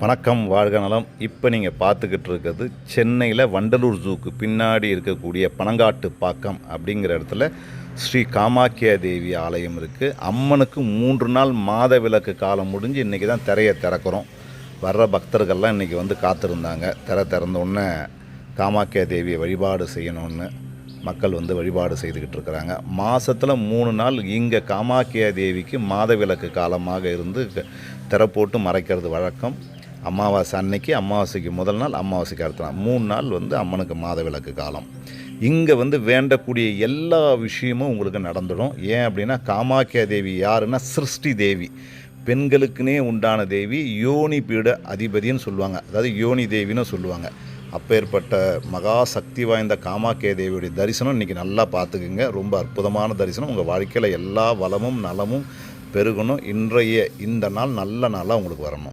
வணக்கம் வாழ்க நலம். இப்போ நீங்கள் பார்த்துக்கிட்டு இருக்கிறது சென்னையில் வண்டலூர் ஜூக்கு பின்னாடி இருக்கக்கூடிய பனங்காட்டு பாக்கம் அப்படிங்கிற இடத்துல ஸ்ரீ காமாக்கியா தேவி ஆலயம் இருக்குது அம்மனுக்கு மூன்று நாள் மாத விளக்கு காலம் முடிஞ்சு இன்றைக்கி தான் திரையை திறக்கிறோம். வர்ற பக்தர்கள்லாம் இன்றைக்கி வந்து காத்திருந்தாங்க. திரை திறந்தோடனே காமாக்கியா தேவியை வழிபாடு செய்யணும்னு மக்கள் வந்து வழிபாடு செய்துக்கிட்டு இருக்கிறாங்க. மாதத்தில் மூணு நாள் இங்கே காமாக்கியா தேவிக்கு மாத விளக்கு காலமாக இருந்து க- போட்டு மறைக்கிறது வழக்கம். அமாவாசை அன்னைக்கு அமாவாசைக்கு முதல் நாள் அமாவாசைக்கு அடுத்த நாள். மூணு நாள் வந்து அம்மனுக்கு மாத விளக்கு காலம். இங்கே வந்து வேண்டக்கூடிய எல்லா விஷயமும் உங்களுக்கு நடந்துடும். ஏன் அப்படின்னா காமாக்கியா தேவி யாருன்னா சிருஷ்டி தேவி. பெண்களுக்குனே உண்டான தேவி யோனி பீட அதிபதின்னு சொல்லுவாங்க. அதாவது யோனி தேவின்னு சொல்லுவாங்க. அப்பேற்பட்ட மகா சக்தி வாய்ந்த காமாக்கிய தேவியுடைய தரிசனம் இன்றைக்கி நல்லா பார்த்துக்குங்க. ரொம்ப அற்புதமான தரிசனம். உங்கள் வாழ்க்கையில் எல்லா வளமும் நலமும் பெருகணும். இன்றைய இந்த நாள் நல்ல நாளாக உங்களுக்கு வரணும்.